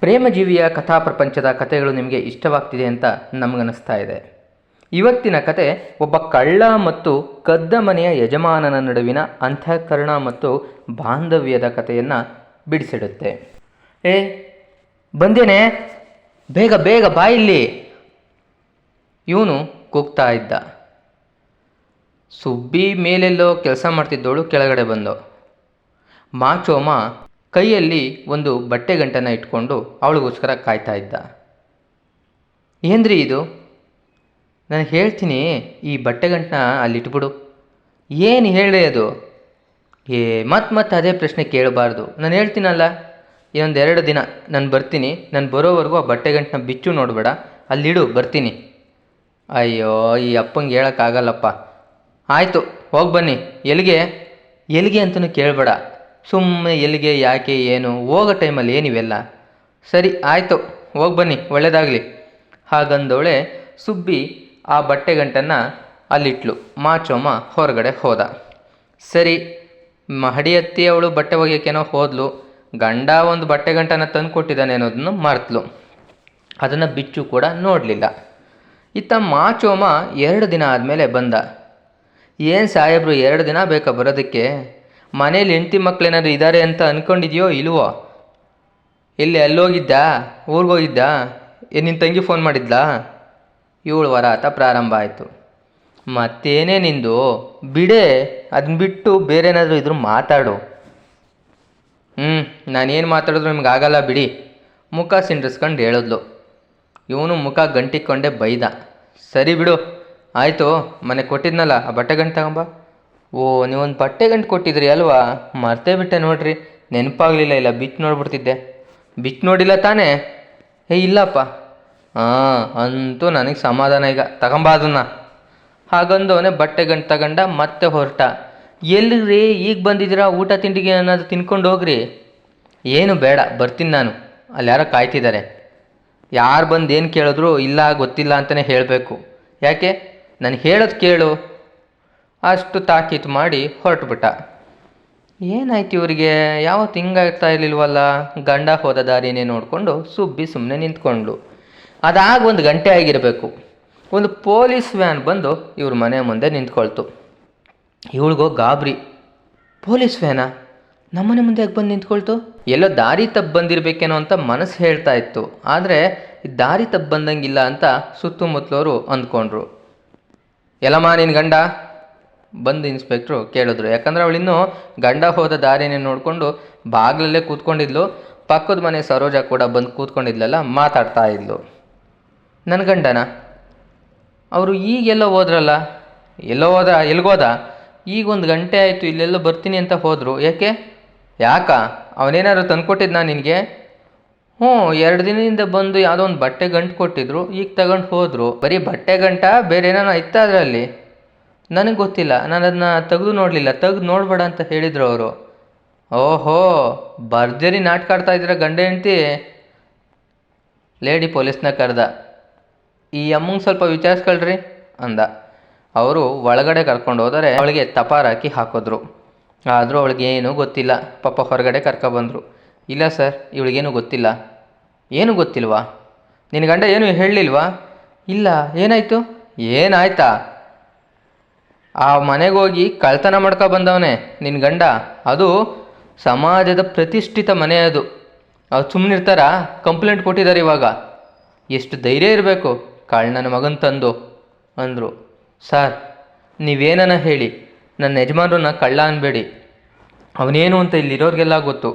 ಪ್ರೇಮಜೀವಿಯ ಕಥಾ ಪ್ರಪಂಚದ ಕಥೆಗಳು ನಿಮಗೆ ಇಷ್ಟವಾಗ್ತಿದೆ ಅಂತ ನಮಗನ್ನಿಸ್ತಾ ಇದೆ. ಇವತ್ತಿನ ಕತೆ ಒಬ್ಬ ಕಳ್ಳ ಮತ್ತು ಕದ್ದ ಮನೆಯ ಯಜಮಾನನ ನಡುವಿನ ಅಂತಃಕರಣ ಮತ್ತು ಬಾಂಧವ್ಯದ ಕಥೆಯನ್ನು ಬಿಡಿಸಿಡುತ್ತೆ. ಏ, ಬಂದೇನೆ? ಬೇಗ ಬೇಗ ಬಾ ಇಲ್ಲಿ. ಇವನು ಕೂಗ್ತಾ ಇದ್ದ. ಸುಬ್ಬಿ ಮೇಲೆಲ್ಲೋ ಕೆಲಸ ಮಾಡ್ತಿದ್ದವಳು ಕೆಳಗಡೆ ಬಂದು. ಮಾಚೋಮ ಕೈಯಲ್ಲಿ ಒಂದು ಬಟ್ಟೆ ಗಂಟನ ಇಟ್ಕೊಂಡು ಅವಳಿಗೋಸ್ಕರ ಕಾಯ್ತಾ ಇದ್ದ. ಏನ್ರಿ ಇದು? ನಾನು ಹೇಳ್ತೀನಿ, ಈ ಬಟ್ಟೆ ಗಂಟನ ಅಲ್ಲಿಟ್ಬಿಡು. ಏನು ಹೇಳಿ ಅದು? ಏ ಮತ್ತೆ ಮತ್ತೆ ಅದೇ ಪ್ರಶ್ನೆ ಕೇಳಬಾರ್ದು. ನಾನು ಹೇಳ್ತೀನಲ್ಲ ಇನ್ನೊಂದು ಎರಡು ದಿನ ನಾನು ಬರ್ತೀನಿ. ನಾನು ಬರೋವರೆಗೂ ಆ ಬಟ್ಟೆ ಗಂಟನ ಬಿಚ್ಚು ನೋಡಬೇಡ. ಅಲ್ಲಿಡು, ಬರ್ತೀನಿ. ಅಯ್ಯೋ, ಈ ಅಪ್ಪಂಗೆ ಹೇಳೋಕ್ಕಾಗಲ್ಲಪ್ಪ. ಆಯಿತು, ಹೋಗಿ ಬನ್ನಿ. ಎಲ್ಲಿಗೆ? ಎಲ್ಲಿಗೆ ಅಂತಲೂ ಕೇಳಬೇಡ. ಸುಮ್ಮನೆ ಎಲ್ಲಿಗೆ, ಯಾಕೆ, ಏನು, ಹೋಗೋ ಟೈಮಲ್ಲಿ ಏನಿವೆಲ್ಲ? ಸರಿ, ಆಯಿತು, ಹೋಗಿ ಬನ್ನಿ ಒಳ್ಳೆಯದಾಗಲಿ ಹಾಗಂದವಳೆ ಸುಬ್ಬಿ ಆ ಬಟ್ಟೆ ಗಂಟನ್ನು ಅಲ್ಲಿಟ್ಲು. ಮಾಚೋಮ ಹೊರಗಡೆ ಹೋದ. ಸರಿ ಮಹಡಿ ಹತ್ತಿ ಅವಳು ಬಟ್ಟೆ ಒಗೆಯೋಕ್ಕೇನೋ ಹೋದ್ಲು. ಗಂಡ ಒಂದು ಬಟ್ಟೆ ಗಂಟನ ತಂದು ಕೊಟ್ಟಿದ್ದಾನೆ ಅನ್ನೋದನ್ನು ಮರೆತ್ಲು. ಅದನ್ನು ಬಿಚ್ಚು ಕೂಡ ನೋಡಲಿಲ್ಲ. ಇತ್ತ ಮಾಚೋಮ ಎರಡು ದಿನ ಆದಮೇಲೆ ಬಂದ. ಏನು ಸಾಹೇಬ್ರು, ಎರಡು ದಿನ ಬೇಕಾ ಬರೋದಕ್ಕೆ? ಮನೇಲಿ ಹೆಂಡತಿ ಮಕ್ಕಳೇನಾದ್ರು ಇದ್ದಾರೆ ಅಂತ ಅಂದ್ಕೊಂಡಿದ್ಯೋ ಇಲ್ವೋ? ಎಲ್ಲಿ, ಅಲ್ಲೋಗಿದ್ದ? ಊರಿಗೋಗಿದ್ದ ಏ ನಿನ್ನ ತಂಗಿ ಫೋನ್ ಮಾಡಿದ್ಲಾ? ಏಳು ವಾರ ಆತ ಪ್ರಾರಂಭ ಆಯಿತು. ಮತ್ತೇನೇ ನಿಂದು? ಬಿಡೆ ಅದನ್ನ ಬಿಟ್ಟು ಬೇರೆ ಏನಾದರೂ ಇದ್ರು ಮಾತಾಡು. ಹ್ಞೂ ನಾನೇನು ಮಾತಾಡಿದ್ರು ನಿಮ್ಗೆ ಆಗಲ್ಲ ಬಿಡಿ. ಮುಖ ಸಿಂಡ್ರಿಸ್ಕೊಂಡು ಹೇಳಿದ್ಲು. ಇವನು ಮುಖ ಗಂಟಿಕೊಂಡೆ ಬೈದ. ಸರಿ ಬಿಡು, ಆಯಿತು, ಮನೆ ಕೊಟ್ಟಿದ್ನಲ್ಲ, ಆ ಬಟ್ಟೆ ಗಂಟು ತಗೊಂಬ. ಓ, ನೀವೊಂದು ಬಟ್ಟೆ ಗಂಟು ಕೊಟ್ಟಿದ್ರಿ ಅಲ್ವಾ? ಮರ್ತೇ ಬಿಟ್ಟೆ ನೋಡ್ರಿ. ನೆನಪಾಗಲಿಲ್ಲ, ಇಲ್ಲ ಬಿಚ್ಚು ನೋಡ್ಬಿಡ್ತಿದ್ದೆ. ಬಿಚ್ಚು ನೋಡಿಲ್ಲ ತಾನೇ? ಏ, ಇಲ್ಲಪ್ಪ. ಹಾಂ ಅಂತೂ ನನಗೆ ಸಮಾಧಾನ ಈಗ. ತಗೊಂಬ ಅದನ್ನ. ಹಾಗಂದವನೇ ಬಟ್ಟೆ ಗಂಟು ತಗೊಂಡ ಮತ್ತೆ ಹೊರಟ. ಎಲ್ಲಿಗ್ರಿ? ಈಗ ಬಂದಿದ್ದೀರಾ? ಊಟ ತಿಂಡಿಗೆ ಏನಾದ್ರು ತಿನ್ಕೊಂಡು ಹೋಗ್ರಿ. ಏನು ಬೇಡ, ಬರ್ತೀನಿ ನಾನು. ಅಲ್ಲಿ ಯಾರೋ ಕಾಯ್ತಿದ್ದಾರೆ. ಯಾರು ಬಂದು ಏನು ಕೇಳಿದ್ರು ಇಲ್ಲ, ಗೊತ್ತಿಲ್ಲ ಅಂತಲೇ ಹೇಳಬೇಕು. ಯಾಕೆ? ನಾನು ಹೇಳೋದು ಕೇಳು. ಅಷ್ಟು ತಾಕೀತು ಮಾಡಿ ಹೊರಟುಬಿಟ್ಟ. ಏನಾಯ್ತು ಇವರಿಗೆ? ಯಾವತ್ತು ಹಿಂಗಾಗ್ತಾ ಇರಲಿಲ್ವಲ್ಲ? ಗಂಡ ಹೋದ ದಾರಿನೇ ನೋಡಿಕೊಂಡು ಸುಬ್ಬಿ ಸುಮ್ಮನೆ ನಿಂತ್ಕೊಂಡ್ಳು ಅದಾಗ ಒಂದು ಗಂಟೆ ಆಗಿರಬೇಕು. ಒಂದು ಪೊಲೀಸ್ ವ್ಯಾನ್ ಬಂದು ಇವ್ರ ಮನೆ ಮುಂದೆ ನಿಂತ್ಕೊಳ್ತು. ಇವಳಿಗೋ ಗಾಬರಿ. ಪೊಲೀಸ್ ವ್ಯಾನಾ? ನಮ್ಮನೆ ಮುಂದೆ ಯಾಕೆ ಬಂದು ನಿಂತ್ಕೊಳ್ತು? ಎಲ್ಲೋ ದಾರಿ ತಪ್ಪು ಬಂದಿರಬೇಕೇನೋ ಅಂತ ಮನಸ್ಸು ಹೇಳ್ತಾ ಇತ್ತು. ಆದರೆ ದಾರಿ ತಪ್ಪು ಬಂದಂಗಿಲ್ಲ ಅಂತ ಸುತ್ತಮುತ್ತಲವರು ಅಂದ್ಕೊಂಡ್ರು. ಎಲ್ಲಮ್ಮ ನಿನ್ನ ಗಂಡ? ಬಂದು ಇನ್ಸ್ಪೆಕ್ಟ್ರು ಕೇಳಿದ್ರು. ಯಾಕಂದ್ರೆ ಅವಳಿನ್ನೂ ಗಂಡ ಹೋದ ದಾರಿನೇ ನೋಡಿಕೊಂಡು ಬಾಗಿಲಲ್ಲೇ ಕೂತ್ಕೊಂಡಿದ್ಲು. ಪಕ್ಕದ ಮನೆ ಸರೋಜ ಕೂಡ ಬಂದು ಕೂತ್ಕೊಂಡಿದ್ಲಲ್ಲ, ಮಾತಾಡ್ತಾ ಇದ್ಲು. ನನ್ನ ಗಂಡನ? ಅವರು ಈಗೆಲ್ಲೋ ಹೋದ್ರಲ್ಲ? ಎಲ್ಲೋ ಹೋದ? ಎಲ್ಗೋದ ಈಗ ಒಂದು ಗಂಟೆ ಆಯಿತು, ಇಲ್ಲೆಲ್ಲೋ ಬರ್ತೀನಿ ಅಂತ ಹೋದರು. ಯಾಕೆ? ಯಾಕ? ಅವನೇನಾದ್ರು ತಂದ್ಕೊಟ್ಟಿದ್ನಾ ನಿನಗೆ? ಹ್ಞೂ, ಎರಡು ದಿನದಿಂದ ಬಂದು ಯಾವುದೋ ಒಂದು ಬಟ್ಟೆ ಗಂಟು ಕೊಟ್ಟಿದ್ರು, ಈಗ ತಗೊಂಡು ಹೋದರು. ಬರೀ ಬಟ್ಟೆ ಗಂಟ? ಬೇರೆ ಏನಾನ ಇತ್ತ ಅದರಲ್ಲಿ? ನನಗೆ ಗೊತ್ತಿಲ್ಲ, ನಾನು ಅದನ್ನ ತೆಗೆದು ನೋಡಲಿಲ್ಲ, ತೆಗ್ದು ನೋಡಬೇಡ ಅಂತ ಹೇಳಿದರು ಅವರು. ಓಹೋ, ಭರ್ಜರಿ ನಾಟಕ ಆಡ್ತಾ ಇದ್ದೀರ ಗಂಡ ಹೆಂಡ್ತಿ? ಲೇಡಿ ಪೊಲೀಸ್ನ ಕರೆದ. ಈ ಅಮ್ಮಂಗೆ ಸ್ವಲ್ಪ ವಿಚಾರಿಸ್ಕೊಳ್ರಿ ಅಂದ. ಅವರು ಒಳಗಡೆ ಕರ್ಕೊಂಡು ಹೋದರೆ ಅವಳಿಗೆ ತಪಾರಾಕಿ ಹಾಕಿದ್ರು. ಆದರೂ ಅವಳಿಗೆ ಏನೂ ಗೊತ್ತಿಲ್ಲ, ಪಾಪ ಹೊರಗಡೆ ಕರ್ಕೊಬಂದರು ಇಲ್ಲ ಸರ್, ಇವಳಿಗೇನು ಗೊತ್ತಿಲ್ಲ. ಏನು ಗೊತ್ತಿಲ್ವಾ? ನಿನ್ನ ಗಂಡ ಏನು ಹೇಳಲಿಲ್ವಾ? ಇಲ್ಲ, ಏನಾಯಿತು? ಏನಾಯ್ತಾ? ಆ ಮನೆಗೆ ಹೋಗಿ ಕಳ್ತನ ಮಾಡ್ಕೊ ಬಂದವನೇ ನಿನ್ನ ಗಂಡ. ಅದು ಸಮಾಜದ ಪ್ರತಿಷ್ಠಿತ ಮನೆ ಅದು. ಅವ್ರು ಸುಮ್ಮನಿರ್ತಾರ ಕಂಪ್ಲೇಂಟ್ ಕೊಟ್ಟಿದ್ದಾರೆ ಇವಾಗ. ಎಷ್ಟು ಧೈರ್ಯ ಇರಬೇಕು ಕಳ್ಳನ ಮಗನ ತಂದು, ಅಂದರು. ಸರ್, ನೀವೇನನ ಹೇಳಿ? ನನ್ನ ಯಜಮಾನ್ರನ್ನ ಕಳ್ಳ ಅನ್ಬೇಡಿ. ಅವನೇನು ಅಂತ ಇಲ್ಲಿರೋರಿಗೆಲ್ಲ ಗೊತ್ತು.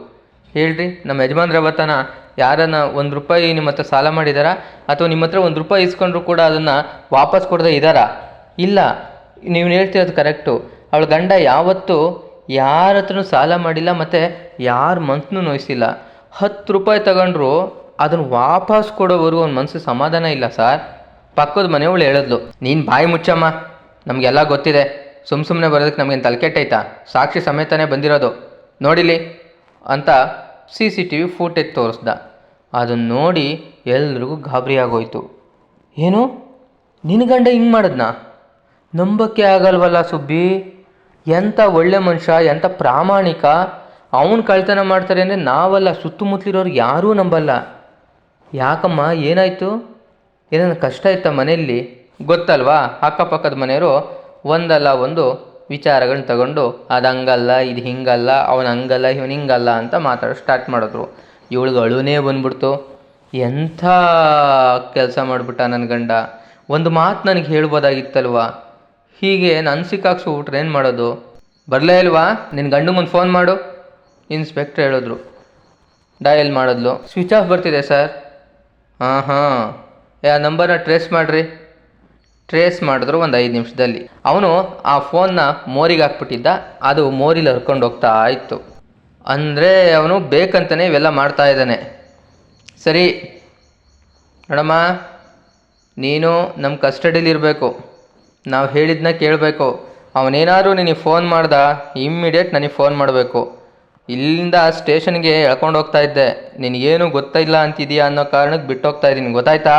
ಹೇಳ್ರಿ, ನಮ್ಮ ಯಜಮಾನ್ರ ಅವತ್ತನ ಯಾರನ್ನ ಒಂದು ರೂಪಾಯಿ ನಿಮ್ಮ ಹತ್ರ ಸಾಲ ಮಾಡಿದಾರಾ? ಅಥವಾ ನಿಮ್ಮ ಹತ್ರ ಒಂದು ರೂಪಾಯಿ ಇಸ್ಕೊಂಡ್ರು ಕೂಡ ಅದನ್ನು ವಾಪಸ್ ಕೊಡದೆ ಇದ್ದಾರಾ ಇಲ್ಲ ನೀವು ಹೇಳ್ತಿರೋದು ಕರೆಕ್ಟು. ಅವಳ ಗಂಡ ಯಾವತ್ತೂ ಯಾರ ಹತ್ರನೂ ಸಾಲ ಮಾಡಿಲ್ಲ ಮತ್ತು ಯಾರ ಮನ್ಸನ್ನೂ ನೋಯಿಸಿಲ್ಲ. ಹತ್ತು ರೂಪಾಯಿ ತಗೊಂಡ್ರು ಅದನ್ನು ವಾಪಸ್ ಕೊಡೋವರೆಗೂ ಅವ್ನ ಮನಸ್ಸು ಸಮಾಧಾನ ಇಲ್ಲ ಸರ್. ಪಕ್ಕದ ಮನೆಯವಳು ಹೇಳಿದ್ಲು, ನೀನು ಬಾಯಿ ಮುಚ್ಚಮ್ಮ, ನಮಗೆಲ್ಲ ಗೊತ್ತಿದೆ. ಸುಮ್ಮ ಸುಮ್ಮನೆ ಬರೋದಕ್ಕೆ ನಮಗೇನು ತಲೆಕೆಟ್ಟೈತಾ ಸಾಕ್ಷಿ ಸಮೇತನೇ ಬಂದಿರೋದು. ನೋಡಿಲಿ ಅಂತ C C T V footage ತೋರಿಸ್ದ. ಅದನ್ನು ನೋಡಿ ಎಲ್ರಿಗೂ ಗಾಬರಿ ಆಗೋಯ್ತು ಏನು? ನಿನ್ನ ಗಂಡ ಹಿಂಗೆ ಮಾಡಿದ್ನಾ? ನಂಬಕ್ಕೆ ಆಗಲ್ವಲ್ಲ ಸುಬ್ಬಿ? ಎಂಥ ಒಳ್ಳೆ ಮನುಷ್ಯ ಎಂಥ ಪ್ರಾಮಾಣಿಕ. ಅವನು ಕಳ್ತನ ಮಾಡ್ತಾರೆ ಅಂದರೆ ನಾವಲ್ಲ ಸುತ್ತಮುತ್ತಲಿರೋರು ಯಾರೂ ನಂಬಲ್ಲ. ಯಾಕಮ್ಮ, ಏನಾಯಿತು? ಏನೇನು ಕಷ್ಟ ಇತ್ತ ಮನೆಯಲ್ಲಿ? ಗೊತ್ತಲ್ವಾ? ಅಕ್ಕಪಕ್ಕದ ಮನೆಯವರು ಒಂದಲ್ಲ ಒಂದು ವಿಚಾರಗಳನ್ನ ತಗೊಂಡು, ಅದು ಹಂಗಲ್ಲ, ಇದು ಹಿಂಗಲ್ಲ, ಅವನು ಹಂಗಲ್ಲ, ಇವನು ಹಿಂಗಲ್ಲ ಅಂತ ಮಾತಾಡೋ ಸ್ಟಾರ್ಟ್ ಮಾಡಿದ್ರು. ಇವಳಿಗೆ ಅಳುನೇ ಬಂದ್ಬಿಡ್ತು. ಎಂಥ ಕೆಲಸ ಮಾಡಿಬಿಟ್ಟ ನನ್ನ ಗಂಡ. ಒಂದು ಮಾತು ನನಗೆ ಹೇಳ್ಬೋದಾಗಿತ್ತಲ್ವಾ? ಹೀಗೆ ನಾನು ಸಿಕ್ಕಾಕ್ಸ್ಬಿಟ್ರೆ ಏನು ಮಾಡೋದು? ಬರಲೇ ಇಲ್ವಾ? ನಿನ್ನ ಗಂಡು ಮುಂದೆ ಫೋನ್ ಮಾಡು. ಇನ್ಸ್ಪೆಕ್ಟ್ರ್ ಹೇಳಿದ್ರು. ಡಯಲ್ ಮಾಡಿದ್ಲು. ಸ್ವಿಚ್ ಆಫ್ ಬರ್ತಿದೆ ಸರ್ ಹಾಂ ಹಾಂ ಯಾ ನಂಬರ್ನ ಟ್ರೇಸ್ ಮಾಡಿರಿ. ಟ್ರೇಸ್ ಮಾಡಿದ್ರು ಒಂದು ಐದು ನಿಮಿಷದಲ್ಲಿ. ಅವನು ಆ ಫೋನ್ನ ಮೋರಿಗೆ ಹಾಕ್ಬಿಟ್ಟಿದ್ದ. ಅದು ಮೋರಿಲಿ ಹರ್ಕೊಂಡು ಹೋಗ್ತಾ ಇತ್ತು. ಅಂದರೆ ಅವನು ಬೇಕಂತಲೇ ಇವೆಲ್ಲ ಮಾಡ್ತಾ ಇದ್ದಾನೆ. ಸರಿ. ನೋಡಮ್ಮ, ನೀನು ನಮ್ಮ ಕಸ್ಟಡಿಲಿ ಇರಬೇಕು. ನಾವು ಹೇಳಿದ್ನ ಕೇಳಬೇಕು. ಅವನೇನಾದ್ರೂ ನಿನಗೆ ಫೋನ್ ಮಾಡ್ದ? ಇಮ್ಮಿಡಿಯೇಟ್ ನನಗೆ ಫೋನ್ ಮಾಡಬೇಕು. ಇಲ್ಲಿಂದ ಸ್ಟೇಷನ್ಗೆ ಎಳ್ಕೊಂಡು ಹೋಗ್ತಾ ಇದ್ದೆ. ನಿನಗೇನು ಗೊತ್ತಿಲ್ಲ ಅಂತಿದೆಯಾ ಅನ್ನೋ ಕಾರಣಕ್ಕೆ ಬಿಟ್ಟು ಹೋಗ್ತಾ ಇದ್ದೀನಿ. ಗೊತ್ತಾಯ್ತಾ?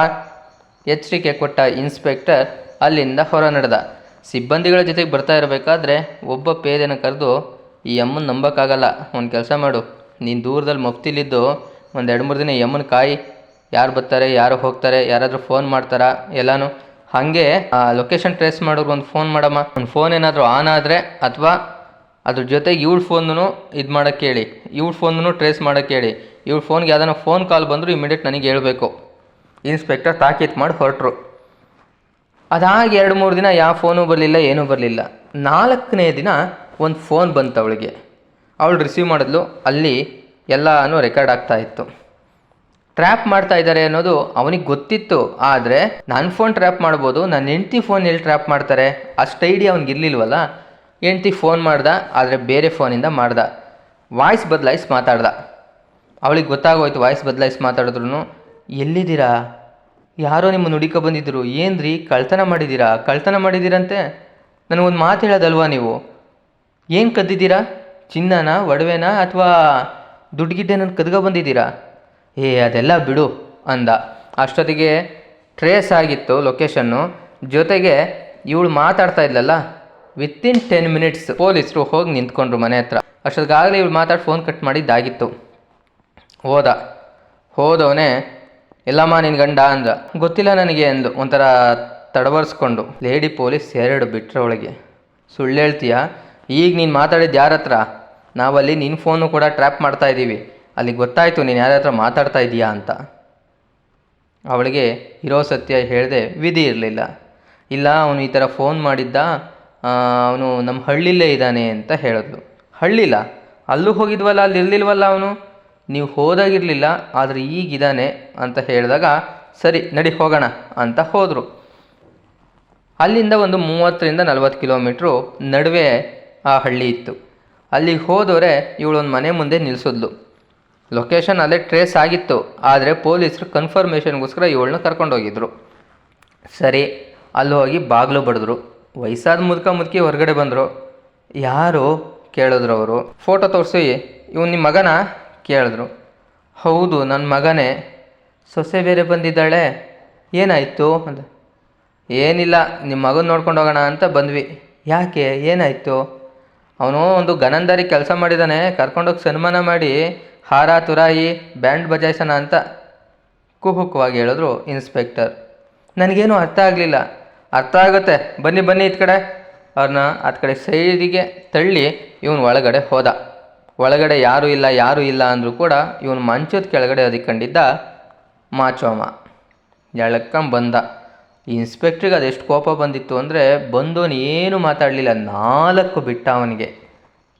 ಎಚ್ಚರಿಕೆ ಕೊಟ್ಟ ಇನ್ಸ್ಪೆಕ್ಟರ್ ಅಲ್ಲಿಂದ ಹೊರ ನಡೆದ. ಸಿಬ್ಬಂದಿಗಳ ಜೊತೆಗೆ ಬರ್ತಾ ಇರಬೇಕಾದ್ರೆ ಒಬ್ಬ ಪೇದೆನ ಕರೆದು ಈ ಅಮ್ಮನ ನಂಬೋಕ್ಕಾಗಲ್ಲ. ಒಂದು ಕೆಲಸ ಮಾಡು. ನೀನು ದೂರದಲ್ಲಿ ಮಫ್ತಿಲಿದ್ದು ಒಂದು ಎರಡು ಮೂರು ದಿನ ಈ ಅಮ್ಮನ ಕಾಯಿ ಯಾರು ಬರ್ತಾರೆ, ಯಾರು ಹೋಗ್ತಾರೆ, ಯಾರಾದರೂ ಫೋನ್ ಮಾಡ್ತಾರಾ, ಎಲ್ಲಾನು ಹಾಗೆ ಲೊಕೇಶನ್ ಟ್ರೇಸ್ ಮಾಡೋರು ಒಂದು ಫೋನ್ ಮಾಡಮ್ಮ. ಒಂದು ಫೋನ್ ಏನಾದರೂ ಆನ್ ಆದರೆ ಅಥವಾ ಅದ್ರ ಜೊತೆಗೆ ಇವಳ ಫೋನ್ನು ಇದು ಮಾಡೋಕ್ಕೆ ಹೇಳಿ. ಇವಳ ಫೋನೂ ಟ್ರೇಸ್ ಮಾಡೋಕ್ಕೆ ಹೇಳಿ. ಇವಳ ಫೋನ್ಗೆ ಯಾವ್ದಾನ ಫೋನ್ ಕಾಲ್ ಬಂದರೂ ಇಮಿಡಿಯೇಟ್ ನನಗೆ ಹೇಳಬೇಕು. ಇನ್ಸ್ಪೆಕ್ಟರ್ ತಾಕೀತು ಮಾಡಿ ಹೊರಟರು. ಅದಾಗಿ ಎರಡು ಮೂರು ದಿನ ಯಾವ ಫೋನು ಬರಲಿಲ್ಲ, ಏನೂ ಬರಲಿಲ್ಲ. ನಾಲ್ಕನೇ ದಿನ ಒಂದು ಫೋನ್ ಬಂತು ಅವಳಿಗೆ. ಅವಳು ರಿಸೀವ್ ಮಾಡಿದ್ಲು, ಅಲ್ಲಿ ಎಲ್ಲನೂ ರೆಕಾರ್ಡ್ ಆಗ್ತಾ ಇತ್ತು. ಟ್ರ್ಯಾಪ್ ಮಾಡ್ತಾ ಇದ್ದಾರೆ ಅನ್ನೋದು ಅವನಿಗೆ ಗೊತ್ತಿತ್ತು, ಆದರೆ ನನ್ನ ಫೋನ್ ಟ್ರ್ಯಾಪ್ ಮಾಡ್ಬೋದು ನನ್ನ ಹೆಂಡ್ತಿ ಫೋನ್ ಎಲ್ಲಿ ಟ್ರ್ಯಾಪ್ ಮಾಡ್ತಾರೆ, ಅಷ್ಟು ಐಡಿಯಾ ಅವ್ನಿಗೆ ಇರಲಿಲ್ವಲ್ಲ? ಹೆಂಡ್ತಿ ಫೋನ್ ಮಾಡ್ದ, ಆದರೆ ಬೇರೆ ಫೋನಿಂದ ಮಾಡ್ದ. ವಾಯ್ಸ್ ಬದಲಾಯಿಸಿ ಮಾತಾಡ್ದ. ಅವಳಿಗೆ ಗೊತ್ತಾಗೋಯ್ತು ವಾಯ್ಸ್ ಬದಲಾಯಿಸಿ ಮಾತಾಡಿದ್ರು ಎಲ್ಲಿದ್ದೀರಾ? ಯಾರೋ ನಿಮ್ಮ ನುಡಿಕ ಬಂದಿದ್ದರು ರೀ ಕಳ್ತನ ಮಾಡಿದ್ದೀರಾ? ಕಳ್ತನ ಮಾಡಿದ್ದೀರಂತೆ? ನನಗೊಂದು ಮಾತು ಹೇಳೋದಲ್ವಾ ನೀವು? ಏನು ಕದ್ದಿದ್ದೀರಾ? ಚಿನ್ನನ, ಒಡವೆನ, ಅಥವಾ ದುಡ್ಡುಗಿಡ್ಡೆ ಗಿಡ್ಡೆನ ಕದ್ಗ ಬಂದಿದ್ದೀರಾ? ಏ ಅದೆಲ್ಲ ಬಿಡು ಅಂದ. ಅಷ್ಟೊತ್ತಿಗೆ ಟ್ರೇಸ್ ಆಗಿತ್ತು ಲೊಕೇಶನ್ನು. ಜೊತೆಗೆ ಇವಳು ಮಾತಾಡ್ತಾ ಇದ್ಲಲ್ಲ ವಿತಿನ್ ಟೆನ್ ಮಿನಿಟ್ಸ್ ಪೊಲೀಸರು ಹೋಗಿ ನಿಂತ್ಕೊಂಡ್ರು ಮನೆ ಹತ್ರ. ಅಷ್ಟೊತ್ತಿಗಾಗಲೇ ಇವಳು ಮಾತಾಡಿ ಫೋನ್ ಕಟ್ ಮಾಡಿದ್ದಾಗಿತ್ತು. ಹೋದ. ಹೋದವನೇ, ಎಲ್ಲಮ್ಮ ನಿನ್ನ ಗಂಡ ಅಂದ. ಗೊತ್ತಿಲ್ಲ ನನಗೆ ಅಂದು ಒಂಥರ ತಡವರ್ಸ್ಕೊಂಡು. ಲೇಡಿ ಪೊಲೀಸ್ ಎರಡು ಬಿಟ್ಟರೆ ಒಳಗೆ. ಸುಳ್ಳು ಹೇಳ್ತೀಯಾ? ಈಗ ನೀನು ಮಾತಾಡಿದ್ದು ಯಾರ ಹತ್ರ ನಾವಲ್ಲಿ ನಿನ್ನ ಫೋನು ಕೂಡ ಟ್ರ್ಯಾಪ್ ಮಾಡ್ತಾ ಇದ್ದೀವಿ ಅಲ್ಲಿ ಗೊತ್ತಾಯಿತು, ನೀನು ಯಾರ ಹತ್ರ ಮಾತಾಡ್ತಾ ಇದೀಯಾ ಅಂತ. ಅವಳಿಗೆ ಇರೋ ಸತ್ಯ ಹೇಳಿದೆ, ವಿಧಿ ಇರಲಿಲ್ಲ. ಇಲ್ಲ, ಅವನು ಈ ಥರ ಫೋನ್ ಮಾಡಿದ್ದ ಅವನು ನಮ್ಮ ಹಳ್ಳಿಲೇ ಇದ್ದಾನೆ ಅಂತ ಹೇಳಿದ್ಲು. ಹಳ್ಳಿಲ್ಲ ಅಲ್ಲೂ ಹೋಗಿದ್ವಲ್ಲ, ಅಲ್ಲಿ ಇರಲಿಲ್ವಲ್ಲ ಅವನು? ನೀವು ಹೋದಾಗಿರಲಿಲ್ಲ, ಆದರೆ ಈಗಿದ್ದಾನೆ ಅಂತ ಹೇಳಿದಾಗ, ಸರಿ, ನಡಿ ಹೋಗೋಣ ಅಂತ ಹೋದರು. ಅಲ್ಲಿಂದ ಒಂದು ಮೂವತ್ತರಿಂದ ನಲವತ್ತು ಕಿಲೋಮೀಟ್ರು ನಡುವೆ ಆ ಹಳ್ಳಿ ಇತ್ತು. ಅಲ್ಲಿಗೆ ಹೋದವರೆ ಇವಳೊಂದು ಮನೆ ಮುಂದೆ ನಿಲ್ಲಿಸಿದ್ಲು ಲೊಕೇಶನ್ ಅಲ್ಲೇ ಟ್ರೇಸ್ ಆಗಿತ್ತು. ಆದರೆ ಪೊಲೀಸರು ಕನ್ಫರ್ಮೇಷನ್ಗೋಸ್ಕರ ಇವಳನ್ನ ಕರ್ಕೊಂಡೋಗಿದ್ರು. ಸರಿ, ಅಲ್ಲಿ ಹೋಗಿ ಬಾಗಿಲು ಬಡಿದ್ರು. ವಯಸ್ಸಾದ ಮುದುಕ ಮುದುಕಿ ಹೊರಗಡೆ ಬಂದರು. ಯಾರು? ಕೇಳಿದ್ರು ಅವರು. ಫೋಟೋ ತೋರಿಸಿ, ಇವನು ನಿಮ್ಮ ಮಗನ? ಕೇಳಿದ್ರು. ಹೌದು ನನ್ನ ಮಗನೇ. ಸೊಸೆ ಬೇರೆ ಬಂದಿದ್ದಾಳೆ. ಏನಾಯಿತು? ಅಂತ ಏನಿಲ್ಲ ನಿಮ್ಮ ಮಗನ ನೋಡ್ಕೊಂಡು ಹೋಗೋಣ ಅಂತ ಬಂದ್ವಿ. ಯಾಕೆ? ಏನಾಯಿತು? ಅವನು ಒಂದು ಗನಂದಾರಿ ಕೆಲಸ ಮಾಡಿದ್ದಾನೆ ಕರ್ಕೊಂಡೋಗಿ ಸನ್ಮಾನ ಮಾಡಿ ಹಾರ ತುರಾಯಿ ಬ್ಯಾಂಡ್ ಬಜಾಯಿಸೋಣ ಅಂತ ಕುಹುಕವಾಗಿ ಹೇಳಿದ್ರು ಇನ್ಸ್ಪೆಕ್ಟರ್. ನನಗೇನು ಅರ್ಥ ಆಗಲಿಲ್ಲ. ಅರ್ಥ ಆಗುತ್ತೆ. ಬನ್ನಿ ಬನ್ನಿ ಇತ್ ಕಡೆ. ಅವ್ರನ್ನ ಆತ್ ಕಡೆ ಸೈಡಿಗೆ ತಳ್ಳಿ ಇವನು ಒಳಗಡೆ ಹೋದ. ಒಳಗಡೆ ಯಾರೂ ಇಲ್ಲ ಯಾರೂ ಇಲ್ಲ ಅಂದರೂ ಕೂಡ ಇವನು ಮಂಚದ ಕೆಳಗಡೆ ಅದಕ್ಕೊಂಡಿದ್ದ ಮಾಚೋಮ. ಎಳಕ್ಕಂಬ ಬಂದ. ಇನ್ಸ್ಪೆಕ್ಟ್ರಿಗೆ ಅದೆಷ್ಟು ಕೋಪ ಬಂದಿತ್ತು ಅಂದರೆ ಬಂದವನು ಏನು ಮಾತಾಡಲಿಲ್ಲ. ನಾಲ್ಕು ಬಿಟ್ಟ ಅವನಿಗೆ.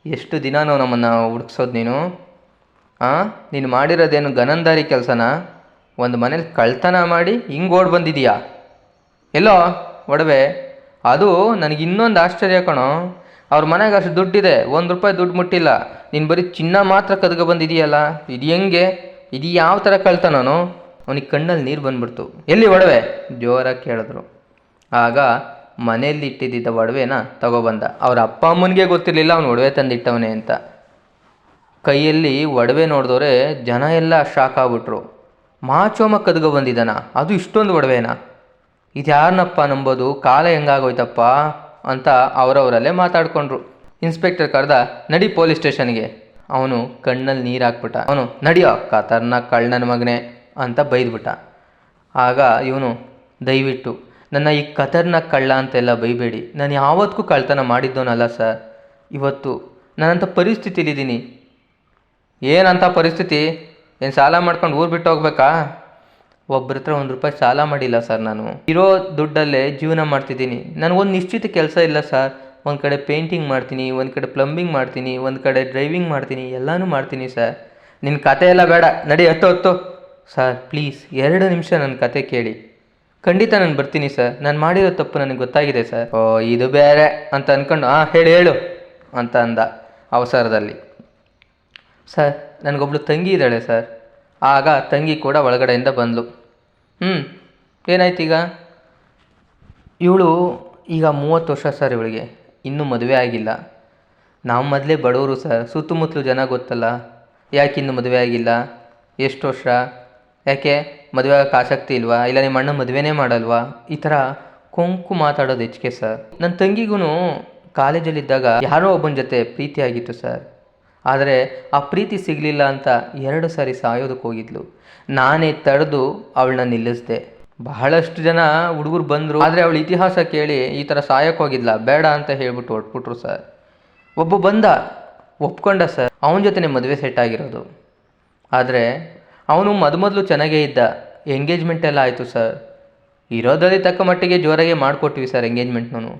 ಎಷ್ಟು ದಿನ ನಾವು ನಮ್ಮನ್ನು ಹುಡುಕ್ಸೋದು ನೀನು? ಹಾಂ ನೀನು ಮಾಡಿರೋದೇನು ಗನಂದಾರಿ ಕೆಲಸನ? ಒಂದು ಮನೇಲಿ ಕಳ್ತನ ಮಾಡಿ ಹಿಂಗೆ ಓಡ್ ಬಂದಿದೀಯಾ? ಎಲ್ಲೋ, ಒಡವೆ, ಅದು ನನಗೆ ಇನ್ನೊಂದು ಆಶ್ಚರ್ಯ ಕಣೋ. ಅವ್ರ ಮನೆಗೆ ಅಷ್ಟು ದುಡ್ಡಿದೆ, ಒಂದು ರೂಪಾಯಿ ದುಡ್ಡು ಮುಟ್ಟಿಲ್ಲ. ನೀನು ಬರೀ ಚಿನ್ನ ಮಾತ್ರ ಕದ್ಗೆ ಬಂದಿದೀಯಲ್ಲ? ಇದು ಹೆಂಗೆ? ಇದು ಯಾವ ಥರ ಕಳ್ತಾನೋ ಅವನಿಗೆ ಕಣ್ಣಲ್ಲಿ ನೀರು ಬಂದ್ಬಿಡ್ತು. ಎಲ್ಲಿ ಒಡವೆ? ಜೋರಾಗಿ ಕೇಳಿದ್ರು. ಆಗ ಮನೆಯಲ್ಲಿ ಇಟ್ಟಿದ್ದ ಒಡವೆನ ತಗೊಬಂದ ಅವ್ರ ಅಪ್ಪ ಅಮ್ಮನಿಗೆ ಗೊತ್ತಿರಲಿಲ್ಲ, ಅವನು ಒಡವೆ ತಂದಿಟ್ಟವನೇ ಅಂತ. ಕೈಯಲ್ಲಿ ಒಡವೆ ನೋಡಿದವ್ರೆ ಜನ ಎಲ್ಲ ಶಾಕ್ ಆಗ್ಬಿಟ್ರು. ಮಾಚೋಮ ಕದ್ಗ ಬಂದಿದ್ದಾನ. ಅದು ಇಷ್ಟೊಂದು ಒಡವೆನಾ? ಇದು ಯಾರನ್ನಪ್ಪ ನಂಬೋದು? ಕಾಲ ಹೆಂಗಾಗೋಯ್ತಪ್ಪ? ಅಂತ ಅವರವರಲ್ಲೇ ಮಾತಾಡ್ಕೊಂಡ್ರು. ಇನ್ಸ್ಪೆಕ್ಟರ್ ಕರೆದ, ನಡಿ ಪೊಲೀಸ್ ಸ್ಟೇಷನ್ಗೆ. ಅವನು ಕಣ್ಣಲ್ಲಿ ನೀರು ಹಾಕ್ಬಿಟ್ಟ ಅವನು, ನಡಿಯೋ, ಕತರ್ನ, ಕಳ್ಳನ ಮಗನೇ ಅಂತ ಬೈದ್ಬಿಟ್ಟ. ಆಗ ಇವನು, ದಯವಿಟ್ಟು, ನನ್ನ ಈ ಕತರ್ನ, ಕಳ್ಳ ಅಂತೆಲ್ಲ ಬೈಬೇಡಿ. ನಾನು ಯಾವತ್ತಿಗೂ ಕಳ್ತನ ಮಾಡಿದ್ದೋನಲ್ಲ ಸರ್. ಇವತ್ತು ನಾನಂಥ ಪರಿಸ್ಥಿತಿಲಿದ್ದೀನಿ. ಏನಂತ ಪರಿಸ್ಥಿತಿ? ಏನು ಸಾಲ ಮಾಡ್ಕೊಂಡು ಊರು ಬಿಟ್ಟು ಹೋಗ್ಬೇಕಾ? ಒಬ್ಬರ ಹತ್ರ ಒಂದು ರೂಪಾಯಿ ಸಾಲ ಮಾಡಿಲ್ಲ ಸರ್ ನಾನು. ಇರೋ ದುಡ್ಡಲ್ಲೇ ಜೀವನ ಮಾಡ್ತಿದ್ದೀನಿ. ನನಗೊಂದು ನಿಶ್ಚಿತ ಕೆಲಸ ಇಲ್ಲ ಸರ್. ಒಂದು ಕಡೆ ಪೇಂಟಿಂಗ್ ಮಾಡ್ತೀನಿ, ಒಂದು ಕಡೆ ಪ್ಲಂಬಿಂಗ್ ಮಾಡ್ತೀನಿ, ಒಂದು ಕಡೆ ಡ್ರೈವಿಂಗ್ ಮಾಡ್ತೀನಿ, ಎಲ್ಲನೂ ಮಾಡ್ತೀನಿ ಸರ್. ನಿನ್ನ ಕತೆ ಎಲ್ಲ ಬೇಡ. ನಡಿ, ಹತ್ತು ಹತ್ತು. ಸರ್, ಪ್ಲೀಸ್, ಎರಡು ನಿಮಿಷ ನನ್ನ ಕತೆ ಕೇಳಿ. ಖಂಡಿತ ನಾನು ಬರ್ತೀನಿ ಸರ್. ನಾನು ಮಾಡಿರೋ ತಪ್ಪು ನನಗೆ ಗೊತ್ತಾಗಿದೆ ಸರ್. ಓ, ಇದು ಬೇರೆ ಅಂತ ಅಂದ್ಕೊಂಡು ಹಾಂ ಹೇಳಿ, ಹೇಳು ಅಂತ ಅಂದ ಅವಸರದಲ್ಲಿ. ಸರ್, ನನಗೊಬ್ಳು ತಂಗಿ ಇದ್ದಾಳೆ ಸರ್. ಆಗ ತಂಗಿ ಕೂಡ ಒಳಗಡೆಯಿಂದ ಬಂದಳು ಹ್ಞೂ ಏನಾಯ್ತು ಈಗ? ಇವಳು ಈಗ ಮೂವತ್ತು ವರ್ಷ ಸರ್ ಇವಳಿಗೆ. ಇನ್ನೂ ಮದುವೆ ಆಗಿಲ್ಲ. ನಾವು ಮೊದಲೇ ಬಡವರು ಸರ್. ಸುತ್ತಮುತ್ತಲು ಜನ ಗೊತ್ತಲ್ಲ. ಯಾಕೆ ಇನ್ನೂ ಮದುವೆ ಆಗಿಲ್ಲ? ಎಷ್ಟು ವರ್ಷ? ಯಾಕೆ? ಮದುವೆ ಆಗಕ್ಕೆ ಆಸಕ್ತಿ ಇಲ್ವಾ? ಇಲ್ಲ ನಿಮ್ಮ ಅಣ್ಣ ಮದುವೆನೇ ಮಾಡಲ್ವಾ? ಈ ಥರ ಕೊಂಕು ಮಾತಾಡೋದು ಹೆಚ್ಚಿಗೆ ಸರ್. ನನ್ನ ತಂಗಿಗೂ ಕಾಲೇಜಲ್ಲಿದ್ದಾಗ ಯಾರೋ ಒಬ್ಬನ ಜೊತೆ ಪ್ರೀತಿಯಾಗಿತ್ತು ಸರ್. ಆದರೆ ಆ ಪ್ರೀತಿ ಸಿಗಲಿಲ್ಲ ಅಂತ ಎರಡು ಸಾರಿ ಸಾಯೋದಕ್ಕೆ ಹೋಗಿದ್ಲು. ನಾನೇ ತಡೆದು ಅವಳನ್ನ ನಿಲ್ಲಿಸಿದೆ. ಬಹಳಷ್ಟು ಜನ ಹುಡುಗರು ಬಂದರು. ಆದರೆ ಅವಳು ಇತಿಹಾಸ ಕೇಳಿ ಈ ಥರ ಸಾಯಕ್ಕೆ ಹೋಗಿದ್ಲ. ಬೇಡ ಅಂತ ಹೇಳ್ಬಿಟ್ಟು ಹೊಟ್ಬಿಟ್ರು ಸರ್. ಒಬ್ಬ ಬಂದ. ಒಪ್ಕೊಂಡ ಸರ್. ಅವನ ಜೊತೆನೇ ಮದುವೆ ಸೆಟ್ ಆಗಿರೋದು. ಆದರೆ ಅವನು ಮೊದಲು ಚೆನ್ನಾಗೇ ಇದ್ದ. ಎಂಗೇಜ್ಮೆಂಟ್ ಎಲ್ಲ ಆಯಿತು ಸರ್. ಇರೋದ್ರಲ್ಲಿ ತಕ್ಕ ಮಟ್ಟಿಗೆ ಜೋರಾಗೆ ಮಾಡಿಕೊಟ್ವಿ ಸರ್ ಎಂಗೇಜ್ಮೆಂಟ್ನೂ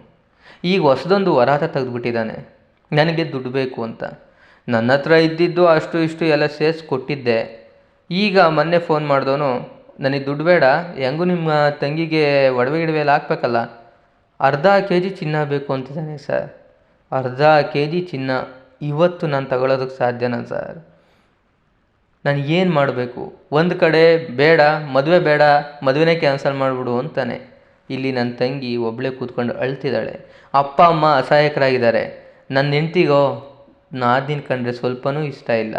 ಈಗ ಹೊಸದೊಂದು ವರಾತ ತೆಗೆದುಬಿಟ್ಟಿದ್ದಾನೆ. ನನಗೆ ದುಡ್ಡು ಬೇಕು ಅಂತ. ನನ್ನ ಹತ್ರ ಇದ್ದಿದ್ದು ಅಷ್ಟು ಇಷ್ಟು ಎಲ್ಲ ಸೇರಿಸಿ ಕೊಟ್ಟಿದ್ದೆ. ಈಗ ಮೊನ್ನೆ ಫೋನ್ ಮಾಡಿದವನು, ನನಗೆ ದುಡ್ಡು ಬೇಡ, ಹೆಂಗೂ ನಿಮ್ಮ ತಂಗಿಗೆ ಒಡವೆ ಗಿಡವೆ ಎಲ್ಲ ಹಾಕ್ಬೇಕಲ್ಲ? ಅರ್ಧ ಕೆ ಜಿ ಚಿನ್ನ ಬೇಕು, ಅಂತಿದ್ದಾನೆ ಸರ್ ಅರ್ಧ ಕೆ ಜಿ ಚಿನ್ನ, ಇವತ್ತು ನಾನು ತಗೊಳ್ಳೋದಕ್ಕೆ ಸಾಧ್ಯನಾ ಸರ್ ನಾನು ಏನು ಮಾಡಬೇಕು? ಒಂದು ಕಡೆ ಬೇಡ, ಮದುವೆ ಬೇಡ, ಮದುವೆನೇ ಕ್ಯಾನ್ಸಲ್ ಮಾಡಿಬಿಡು, ಅಂತಾನೆ. ಇಲ್ಲಿ ನನ್ನ ತಂಗಿ ಒಬ್ಬಳೇ ಕೂತ್ಕೊಂಡು ಅಳ್ತಿದ್ದಾಳೆ. ಅಪ್ಪ, ಅಮ್ಮ ಅಸಹಾಯಕರಾಗಿದ್ದಾರೆ. ನನ್ನ ಹೆಂಡ್ತಿಗೋ ನಾದಿನ ಕಂಡ್ರೆ ಸ್ವಲ್ಪನೂ ಇಷ್ಟ ಇಲ್ಲ.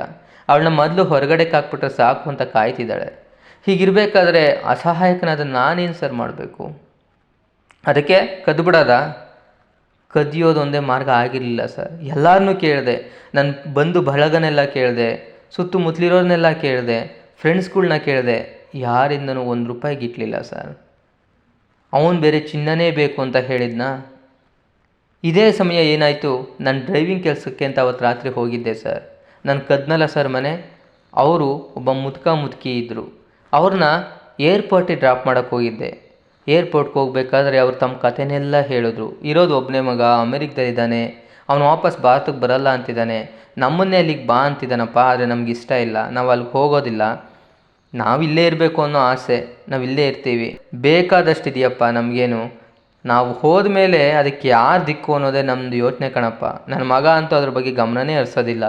ಅವಳನ್ನ ಮೊದಲು ಹೊರಗಡೆ ಹಾಕ್ಬಿಟ್ರೆ ಸಾಕು ಅಂತ ಕಾಯ್ತಿದ್ದಾಳೆ. ಹೀಗಿರಬೇಕಾದ್ರೆ ಅಸಹಾಯಕನಾದ ನಾನೇನು ಸರ್ ಮಾಡಬೇಕು? ಅದಕ್ಕೆ ಕದ್ದು ಕದಿಯೋದು ಒಂದೇ ಮಾರ್ಗ ಆಗಿರಲಿಲ್ಲ ಸರ್. ಎಲ್ಲರನ್ನೂ ಕೇಳಿದೆ. ನನ್ನ ಬಂಧು ಬಳಗನೆಲ್ಲ ಕೇಳಿದೆ. ಸುತ್ತಮುತ್ತಲಿರೋರ್ನೆಲ್ಲ ಕೇಳಿದೆ. ಫ್ರೆಂಡ್ಸ್ಗಳ್ನ ಕೇಳಿದೆ. ಯಾರಿಂದನೂ ಒಂದು ರೂಪಾಯಿ ಗಿಟ್ಲಿಲ್ಲ ಸರ್. ಅವನು ಬೇರೆ ಚಿನ್ನನೇ ಬೇಕು ಅಂತ ಹೇಳಿದ್ನ? ಇದೇ ಸಮಯ ಏನಾಯಿತು? ನಾನು ಡ್ರೈವಿಂಗ್ ಕೆಲಸಕ್ಕೆ ಅಂತ ಅವತ್ತು ರಾತ್ರಿ ಹೋಗಿದ್ದೆ ಸರ್. ನಾನು ಕದ್ನಲ್ಲ ಸರ್ ಮನೆ, ಅವರು ಒಬ್ಬ ಮುದುಕ ಮುದುಕಿ ಇದ್ದರು ಅವ್ರನ್ನ ಏರ್ಪೋರ್ಟಿಗೆ ಡ್ರಾಪ್ ಮಾಡೋಕ್ಕೆ ಹೋಗಿದ್ದೆ. ಏರ್ಪೋರ್ಟ್ಗೆ ಹೋಗ್ಬೇಕಾದ್ರೆ ಅವ್ರು ತಮ್ಮ ಕಥೆನೆಲ್ಲ ಹೇಳಿದ್ರು. ಇರೋದು ಒಬ್ಬನೇ ಮಗ, ಅಮೆರಿಕದಲ್ಲಿದ್ದಾನೆ. ಅವನು ವಾಪಸ್ ಭಾರತಕ್ಕೆ ಬರಲ್ಲ ಅಂತಿದ್ದಾನೆ. ನಮ್ಮನ್ನೇ ಅಲ್ಲಿಗೆ ಬಾ ಅಂತಿದ್ದಾನಪ್ಪ, ಆದರೆ ನಮ್ಗೆ ಇಷ್ಟ ಇಲ್ಲ. ನಾವು ಅಲ್ಲಿಗೆ ಹೋಗೋದಿಲ್ಲ. ನಾವಿಲ್ಲೇ ಇರಬೇಕು ಅನ್ನೋ ಆಸೆ. ನಾವು ಇಲ್ಲೇ ಇರ್ತೀವಿ. ಬೇಕಾದಷ್ಟು ಇದೆಯಪ್ಪ ನಮಗೇನು? ನಾವು ಹೋದ ಮೇಲೆ ಅದಕ್ಕೆ ಯಾರು ದಿಕ್ಕು ಅನ್ನೋದೇ ನಮ್ಮದು ಯೋಚನೆ ಕಣಪ್ಪ. ನನ್ನ ಮಗ ಅಂತೂ ಅದ್ರ ಬಗ್ಗೆ ಗಮನನೇ ಹರಿಸೋದಿಲ್ಲ.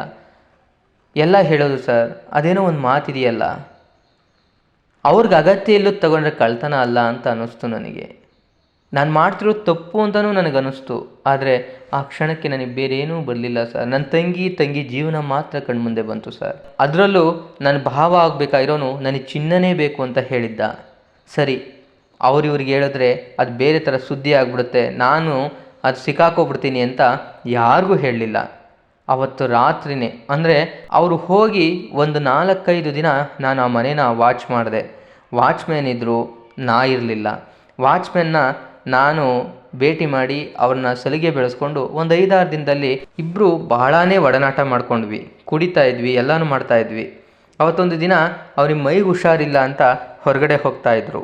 ಎಲ್ಲ ಹೇಳೋದು ಸರ್, ಅದೇನೋ ಒಂದು ಮಾತಿದೆಯಲ್ಲ. ಅವ್ರಿಗೆ ಅಗತ್ಯ ಇಲ್ಲದ ತಗೊಂಡ್ರೆ ಕಳ್ತನ ಅಲ್ಲ ಅಂತ ಅನ್ನಿಸ್ತು ನನಗೆ. ನಾನು ಮಾಡ್ತಿರೋದು ತಪ್ಪು ಅಂತಲೂ ನನಗೆ ಅನ್ನಿಸ್ತು ಆದರೆ ಆ ಕ್ಷಣಕ್ಕೆ ನನಗೆ ಬೇರೇನೂ ಬರಲಿಲ್ಲ ಸರ್. ನನ್ನ ತಂಗಿ ತಂಗಿ ಜೀವನ ಮಾತ್ರ ಕಣ್ಮುಂದೆ ಬಂತು ಸರ್. ಅದರಲ್ಲೂ ನನ್ನ ಭಾವ ಆಗಬೇಕಾಗಿರೋನು ನನಗೆ ಚಿನ್ನನೇ ಬೇಕು ಅಂತ ಹೇಳಿದ್ದ. ಸರಿ ಅವ್ರು ಇವ್ರಿಗೆ ಹೇಳಿದ್ರೆ ಅದು ಬೇರೆ ಥರ ಸುದ್ದಿ ಆಗಿಬಿಡುತ್ತೆ. ನಾನು ಅದು ಸಿಕ್ಕಾಕೋಬಿಡ್ತೀನಿ ಅಂತ ಯಾರಿಗೂ ಹೇಳಲಿಲ್ಲ. ಅವತ್ತು ರಾತ್ರಿನೇ, ಅಂದರೆ ಅವರು ಹೋಗಿ ಒಂದು ನಾಲ್ಕೈದು ದಿನ ನಾನು ಆ ಮನೇನ ವಾಚ್ ಮಾಡಿದೆ. ವಾಚ್ಮ್ಯಾನ್ ಇದ್ದರು ನಾ ಇರಲಿಲ್ಲ. ವಾಚ್ಮ್ಯಾನ್ನ ನಾನು ಭೇಟಿ ಮಾಡಿ ಅವ್ರನ್ನ ಸಲಿಗೆ ಬೆಳೆಸ್ಕೊಂಡು ಒಂದು ಐದಾರು ದಿನದಲ್ಲಿ ಇಬ್ಬರು ಬಹಳಾನೇ ಒಡನಾಟ ಮಾಡ್ಕೊಂಡ್ವಿ. ಕುಡಿತಾ ಇದ್ವಿ, ಎಲ್ಲನೂ ಮಾಡ್ತಾ ಇದ್ವಿ. ಅವತ್ತೊಂದು ದಿನ ಅವ್ರಿಗೆ ಮೈಗೆ ಹುಷಾರಿಲ್ಲ ಅಂತ ಹೊರಗಡೆ ಹೋಗ್ತಾ ಇದ್ರು.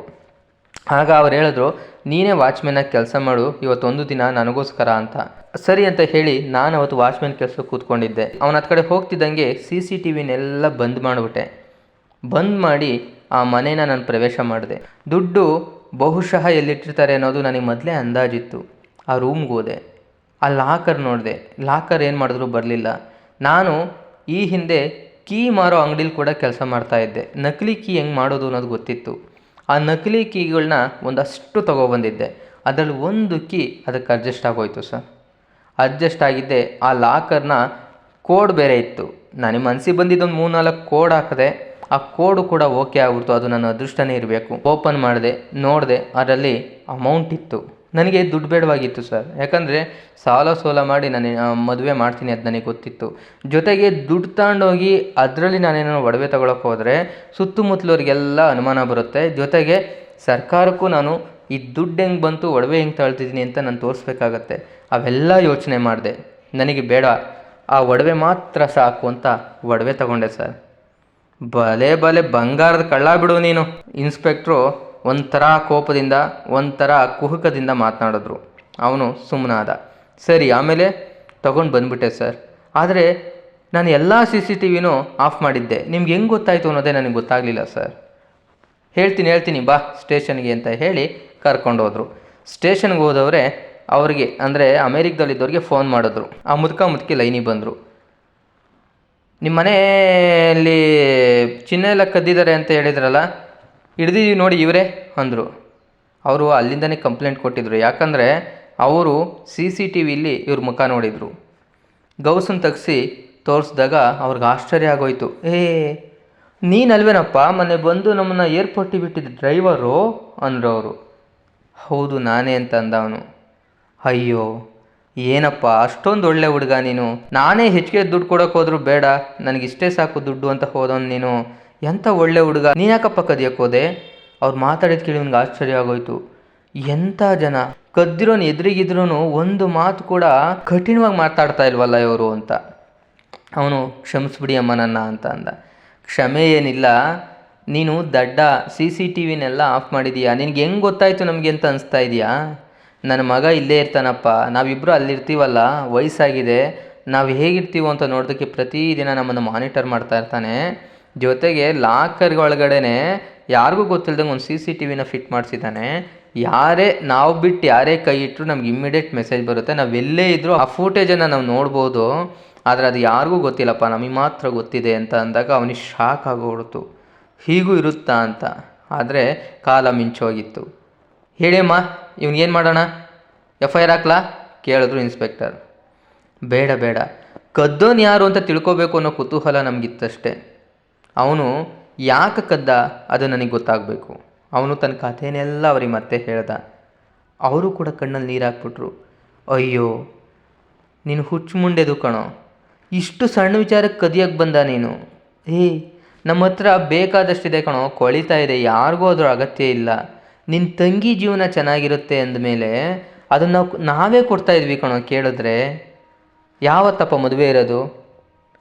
ಆಗ ಅವ್ರು ಹೇಳಿದ್ರು, ನೀನೇ ವಾಚ್ಮೆನ್ನಾಗಿ ಕೆಲಸ ಮಾಡು, ಇವತ್ತೊಂದು ದಿನ ನನಗೋಸ್ಕರ ಅಂತ. ಸರಿ ಅಂತ ಹೇಳಿ ನಾನು ಅವತ್ತು ವಾಚ್ಮೆನ್ ಕೆಲಸ ಕೂತ್ಕೊಂಡಿದ್ದೆ. ಅವನ ಹತ್ತು ಕಡೆ ಹೋಗ್ತಿದ್ದಂಗೆ ಸಿ ಸಿ ಟಿ ವಿನೆಲ್ಲ ಬಂದ್ ಮಾಡಿಬಿಟ್ಟೆ. ಬಂದ್ ಮಾಡಿ ಆ ಮನೇನ ನಾನು ಪ್ರವೇಶ ಮಾಡಿದೆ. ದುಡ್ಡು ಬಹುಶಃ ಎಲ್ಲಿಟ್ಟಿರ್ತಾರೆ ಅನ್ನೋದು ನನಗೆ ಮೊದಲೇ ಅಂದಾಜಿತ್ತು. ಆ ರೂಮ್ಗೆ ಹೋದೆ. ಆ ಲಾಕರ್ ನೋಡಿದೆ. ಲಾಕರ್ ಏನು ಮಾಡಿದ್ರು ಬರಲಿಲ್ಲ. ನಾನು ಈ ಹಿಂದೆ ಕೀ ಮಾರೋ ಅಂಗಡಿಲಿ ಕೂಡ ಕೆಲಸ ಮಾಡ್ತಾ ಇದ್ದೆ. ನಕಲಿ ಕೀ ಹೆಂಗೆ ಮಾಡೋದು ಅನ್ನೋದು ಗೊತ್ತಿತ್ತು. ಆ ನಕಲಿ ಕೀಗಳನ್ನ ಒಂದಷ್ಟು ತೊಗೊಬಂದಿದ್ದೆ. ಅದರಲ್ಲಿ ಒಂದು ಕೀ ಅದಕ್ಕೆ ಅಡ್ಜಸ್ಟ್ ಆಗೋಯ್ತು ಸರ್. ಅಡ್ಜಸ್ಟ್ ಆಗಿದ್ದೆ. ಆ ಲಾಕರ್ನ ಕೋಡ್ ಬೇರೆ ಇತ್ತು. ನನಗೆ ಮನಸ್ಸಿಗೆ ಬಂದಿದ್ದೊಂದು ಮೂರು ನಾಲ್ಕು ಕೋಡ್ ಹಾಕಿದೆ, ಆ ಕೋಡು ಕೂಡ ಓಕೆ ಆಗ್ಬಿಡ್ತು. ಅದು ನನ್ನ ಅದೃಷ್ಟನೇ ಇರಬೇಕು. ಓಪನ್ ಮಾಡಿದೆ, ನೋಡಿದೆ, ಅದರಲ್ಲಿ ಅಮೌಂಟ್ ಇತ್ತು. ನನಗೆ ದುಡ್ಡು ಬೇಡವಾಗಿತ್ತು ಸರ್. ಯಾಕಂದರೆ ಸಾಲ ಸೋಲ ಮಾಡಿ ನಾನು ಮದುವೆ ಮಾಡ್ತೀನಿ ಅದು ನನಗೆ ಗೊತ್ತಿತ್ತು. ಜೊತೆಗೆ ದುಡ್ಡು ತಗೊಂಡೋಗಿ ಅದರಲ್ಲಿ ನಾನೇನೋ ಒಡವೆ ತಗೊಳಕ್ಕೆ ಹೋದರೆ ಸುತ್ತಮುತ್ತಲವ್ರಿಗೆಲ್ಲ ಅನುಮಾನ ಬರುತ್ತೆ. ಜೊತೆಗೆ ಸರ್ಕಾರಕ್ಕೂ ನಾನು ಈ ದುಡ್ಡು ಹೆಂಗೆ ಬಂತು, ಒಡವೆ ಹೆಂಗೆ ತಗೊಳ್ತಿದ್ದೀನಿ ಅಂತ ನಾನು ತೋರಿಸ್ಬೇಕಾಗತ್ತೆ. ಅವೆಲ್ಲ ಯೋಚನೆ ಮಾಡಿದೆ. ನನಗೆ ಬೇಡ. ಆ ಒಡವೆ ಮಾತ್ರ ಸಾಕು ಅಂತ ಒಡವೆ ತಗೊಂಡೆ ಸರ್. ಬಲೆ ಬಲೆ ಬಂಗಾರದ ಕಳ್ಳ ಬಿಡು ನೀನು. ಇನ್ಸ್ಪೆಕ್ಟ್ರು ಒಂಥರ ಕೋಪದಿಂದ, ಒಂಥರ ಕುಹುಕದಿಂದ ಮಾತನಾಡಿದ್ರು. ಅವನು ಸುಮ್ಮನಾದ ಸರಿ, ಆಮೇಲೆ ತಗೊಂಡು ಬಂದ್ಬಿಟ್ಟೆ ಸರ್. ಆದರೆ ನಾನು ಎಲ್ಲ ಸಿ ಸಿ ಟಿ ವಿನೂ ಆಫ್ ಮಾಡಿದ್ದೆ. ನಿಮ್ಗೆ ಹೆಂಗೆ ಗೊತ್ತಾಯಿತು ಅನ್ನೋದೇ ನನಗೆ ಗೊತ್ತಾಗಲಿಲ್ಲ ಸರ್. ಹೇಳ್ತೀನಿ ಹೇಳ್ತೀನಿ, ಬಾ ಸ್ಟೇಷನ್ಗೆ ಅಂತ ಹೇಳಿ ಕರ್ಕೊಂಡು ಹೋದರು. ಸ್ಟೇಷನ್ಗೆ ಹೋದವರೆ ಅವರಿಗೆ, ಅಂದರೆ ಅಮೇರಿಕದಲ್ಲಿದ್ದವ್ರಿಗೆ ಫೋನ್ ಮಾಡಿದ್ರು. ಆ ಮುದುಕ ಮುದುಕಿ ಲೈನಿಗೆ ಬಂದರು. ನಿಮ್ಮ ಮನೆಯಲ್ಲಿ ಚಿನ್ನ ಎಲ್ಲ ಕದ್ದಿದ್ದಾರೆ ಅಂತ ಹೇಳಿದ್ರಲ್ಲ ಹಿಡ್ದಿದ್ದೀವಿ ನೋಡಿ ಇವರೇ ಅಂದರು. ಅವರು ಅಲ್ಲಿಂದನೇ ಕಂಪ್ಲೇಂಟ್ ಕೊಟ್ಟಿದ್ರು. ಯಾಕಂದರೆ ಅವರು ಸಿ ಸಿ ಟಿ ವಿಲಿ ಇವ್ರ ಮುಖ ನೋಡಿದರು. ಗೌಸನ್ ತೆಗ್ಸಿ ತೋರಿಸಿದಾಗ ಅವ್ರಿಗೆ ಆಶ್ಚರ್ಯ ಆಗೋಯ್ತು. ಏ, ನೀನಲ್ವೇನಪ್ಪ? ಮೊನ್ನೆ ಬಂದು ನಮ್ಮನ್ನು ಏರ್ಪೋರ್ಟಿಗೆ ಬಿಟ್ಟಿದ್ದ ಡ್ರೈವರು ಅಂದರು ಅವರು. ಹೌದು, ನಾನೇ ಅಂತ ಅಂದ ಅವನು ಅಯ್ಯೋ, ಏನಪ್ಪ? ಅಷ್ಟೊಂದು ಒಳ್ಳೆ ಹುಡುಗ ನೀನು. ನಾನೇ ಹೆಚ್ಚಿಗೆ ದುಡ್ಡು ಕೊಡೋಕೆ ಹೋದರೂ ಬೇಡ. ನನಗಿಷ್ಟೇ ಸಾಕು ದುಡ್ಡು ಅಂತ ಹೋದವನು ನೀನು. ಎಂಥ ಒಳ್ಳೆ ಹುಡುಗ? ನೀನು ಯಾಕಪ್ಪ ಕದಿಯಕ್ಕೆ ಹೋದೆ ಅವ್ರು ಮಾತಾಡಿದ ಕೇಳಿ ನನಗೆ ಆಶ್ಚರ್ಯ ಆಗೋಯ್ತು. ಎಂಥ ಜನ? ಕದ್ದಿರೋನು ಎದುರಿಗಿದ್ರೂ ಒಂದು ಮಾತು ಕೂಡ ಕಠಿಣವಾಗಿ ಮಾತಾಡ್ತಾ ಇಲ್ವಲ್ಲ ಇವರು ಅಂತ. ಅವನು ಕ್ಷಮಿಸ್ಬಿಡಿ ಅಮ್ಮ ನನ್ನ ಅಂತ ಅಂದ. ಕ್ಷಮೆ ಏನಿಲ್ಲ. ನೀನು ದಡ್ಡ ಸಿ ಸಿ ಟಿ ವಿನೆಲ್ಲ ಆಫ್ ಮಾಡಿದೀಯಾ? ನಿನಗೆ ಹೆಂಗೆ ಗೊತ್ತಾಯಿತು ನಮಗೆ ಅಂತ ಅನಿಸ್ತಾ ಇದೆಯಾ? ನನ್ನ ಮಗ ಇಲ್ಲೇ ಇರ್ತಾನಪ್ಪ. ನಾವಿಬ್ಬರು ಅಲ್ಲಿರ್ತೀವಲ್ಲ? ವಯಸ್ಸಾಗಿದೆ. ನಾವು ಹೇಗಿರ್ತೀವೋ ಅಂತ ನೋಡೋದಕ್ಕೆ ಪ್ರತಿದಿನ ನಮ್ಮನ್ನು ಮಾನಿಟರ್ ಮಾಡ್ತಾ ಇರ್ತಾನೆ. ಜೊತೆಗೆ ಲಾಕರ್ ಒಳಗಡೆನೆ ಯಾರಿಗೂ ಗೊತ್ತಿಲ್ದಂಗೆ ಒಂದು ಸಿ ಸಿ ಟಿ ವಿನ ಫಿಟ್ ಮಾಡಿಸಿದ್ದಾನೆ. ಯಾರೇ ನಾವು ಬಿಟ್ಟು ಯಾರೇ ಕೈ ಇಟ್ಟರು ನಮ್ಗೆ ಇಮ್ಮಿಡಿಯೇಟ್ ಮೆಸೇಜ್ ಬರುತ್ತೆ. ನಾವು ಎಲ್ಲೇ ಇದ್ದರೂ ಆ ಫೂಟೇಜನ್ನು ನಾವು ನೋಡ್ಬೋದು. ಆದರೆ ಅದು ಯಾರಿಗೂ ಗೊತ್ತಿಲ್ಲಪ್ಪ, ನಮಗೆ ಮಾತ್ರ ಗೊತ್ತಿದೆ ಅಂತ ಅಂದಾಗ ಅವನಿಗೆ ಶಾಕ್ ಆಗೋಗ್ಬಿಡ್ತು. ಹೀಗೂ ಇರುತ್ತಾ ಅಂತ. ಆದರೆ ಕಾಲ ಮಿಂಚೋಗಿತ್ತು. ಹೇಳಿ ಅಮ್ಮ ಏನು ಮಾಡೋಣ? ಎಫ್ ಐ ಆರ್ ಹಾಕ್ಲಾ? ಕೇಳಿದ್ರು ಇನ್ಸ್ಪೆಕ್ಟರ್ ಬೇಡ ಬೇಡ. ಕದ್ದೋನ್ ಯಾರು ಅಂತ ತಿಳ್ಕೋಬೇಕು ಅನ್ನೋ ಕುತೂಹಲ ನಮಗಿತ್ತಷ್ಟೇ. ಅವನು ಯಾಕೆ ಕದ್ದ ಅದು ನನಗೆ ಗೊತ್ತಾಗಬೇಕು. ಅವನು ತನ್ನ ಕಥೆನೆಲ್ಲ ಅವ್ರಿಗೆ ಮತ್ತೆ ಹೇಳ್ದ. ಅವರು ಕೂಡ ಕಣ್ಣಲ್ಲಿ ನೀರು ಹಾಕ್ಬಿಟ್ರು ಅಯ್ಯೋ, ನೀನು ಹುಚ್ಚು ಮುಂಡೆದು ಕಣೋ. ಇಷ್ಟು ಸಣ್ಣ ವಿಚಾರಕ್ಕೆ ಕದಿಯಕ್ಕೆ ಬಂದ ನೀನು. ಏ, ನಮ್ಮ ಹತ್ರ ಬೇಕಾದಷ್ಟಿದೆ ಕಣೋ. ಕೊಳಿತಾ ಇದೆ, ಯಾರಿಗೂ ಅದ್ರ ಅಗತ್ಯ ಇಲ್ಲ. ನಿನ್ನ ತಂಗಿ ಜೀವನ ಚೆನ್ನಾಗಿರುತ್ತೆ ಅಂದಮೇಲೆ ಅದನ್ನು ನಾವು ನಾವೇ ಕೊಡ್ತಾ ಇದ್ವಿ ಕಣೋ ಕೇಳಿದ್ರೆ. ಯಾವತ್ತಪ್ಪ ಮದುವೆ ಇರೋದು?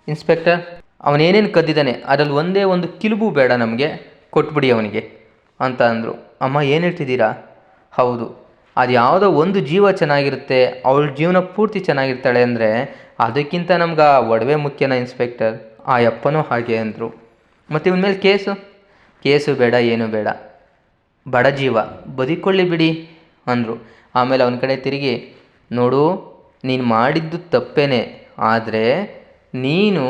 ಇನ್ಸ್ಪೆಕ್ಟರ್? ಅವನೇನೇನು ಕದ್ದಿದ್ದಾನೆ, ಅದರಲ್ಲಿ ಒಂದೇ ಒಂದು ಕಿಲುಬು ಬೇಡ ನಮಗೆ, ಕೊಟ್ಬಿಡಿ ಅವನಿಗೆ ಅಂತ ಅಂದರು. ಅಮ್ಮ, ಏನು ಹೇಳ್ತಿದ್ದೀರಾ? ಹೌದು, ಅದು ಯಾವುದೋ ಒಂದು ಜೀವ ಚೆನ್ನಾಗಿರುತ್ತೆ, ಅವಳ ಜೀವನ ಪೂರ್ತಿ ಚೆನ್ನಾಗಿರ್ತಾಳೆ ಅಂದರೆ ಅದಕ್ಕಿಂತ ನಮ್ಗೆ ಆ ಒಡವೆ ಮುಖ್ಯನ ಇನ್ಸ್ಪೆಕ್ಟರ್ ಆ ಅಪ್ಪನೂ ಹಾಗೆ ಅಂದರು. ಮತ್ತು ಇವನ ಮೇಲೆ ಕೇಸು? ಕೇಸು ಬೇಡ, ಏನೂ ಬೇಡ. ಬಡ ಜೀವ ಬದುಕೊಳ್ಳಿ ಬಿಡಿ ಅಂದರು. ಆಮೇಲೆ ಅವನ ಕಡೆ ತಿರುಗಿ, ನೋಡು, ನೀನು ಮಾಡಿದ್ದು ತಪ್ಪೇನೆ, ಆದರೆ ನೀನು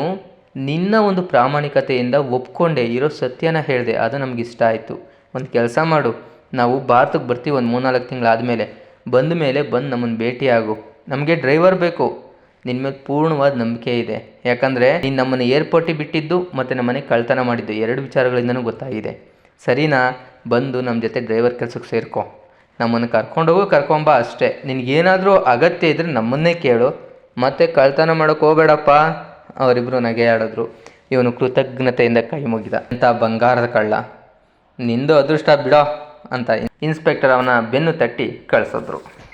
ನಿನ್ನ ಒಂದು ಪ್ರಾಮಾಣಿಕತೆಯಿಂದ ಒಪ್ಕೊಂಡೆ, ಇರೋ ಸತ್ಯನ ಹೇಳಿದೆ, ಅದು ನಮ್ಗೆ ಇಷ್ಟ ಆಯಿತು. ಒಂದು ಕೆಲಸ ಮಾಡು. ನಾವು ಭಾರತಕ್ಕೆ ಬರ್ತೀವಿ ಒಂದು ಮೂರ್ನಾಲ್ಕು ತಿಂಗಳಾದಮೇಲೆ ಬಂದ ಮೇಲೆ ಬಂದು ನಮ್ಮನ್ನು ಭೇಟಿಯಾಗು. ನಮಗೆ ಡ್ರೈವರ್ ಬೇಕು. ನಿನ್ನ ಮೇಲೆ ಪೂರ್ಣವಾದ ನಂಬಿಕೆ ಇದೆ. ಯಾಕಂದರೆ ನೀನು ನಮ್ಮನ್ನು ಏರ್ಪೋರ್ಟಿಗೆ ಬಿಟ್ಟಿದ್ದು ಮತ್ತು ನಮ್ಮನೆ ಕಳ್ತನ ಮಾಡಿದ್ದು. ಎರಡು ವಿಚಾರಗಳಿಂದನೂ ಗೊತ್ತಾಗಿದೆ. ಸರಿನಾ? ಬಂದು ನಮ್ಮ ಜೊತೆ ಡ್ರೈವರ್ ಕೆಲಸಕ್ಕೆ ಸೇರ್ಕೊ. ನಮ್ಮನ್ನು ಕರ್ಕೊಂಡೋಗು ಕರ್ಕೊಂಬ ಅಷ್ಟೇ. ನಿನಗೇನಾದರೂ ಅಗತ್ಯ ಇದ್ದರೆ ನಮ್ಮನ್ನೇ ಕೇಳು. ಮತ್ತೆ ಕಳ್ತನ ಮಾಡೋಕೆ ಹೋಗಬೇಡಪ್ಪ. ಅವರಿಬ್ಬರು ನಗೆಯಾಡಿದ್ರು. ಇವನು ಕೃತಜ್ಞತೆಯಿಂದ ಕೈ ಮುಗಿದ. ಅಂತ ಬಂಗಾರದ ಕಳ್ಳ. ನಿಂದು ಅದೃಷ್ಟ ಬಿಡೋ ಅಂತ ಇನ್ಸ್ಪೆಕ್ಟರ್ ಅವನ ಬೆನ್ನು ತಟ್ಟಿ ಕಳಿಸಿದ್ರು.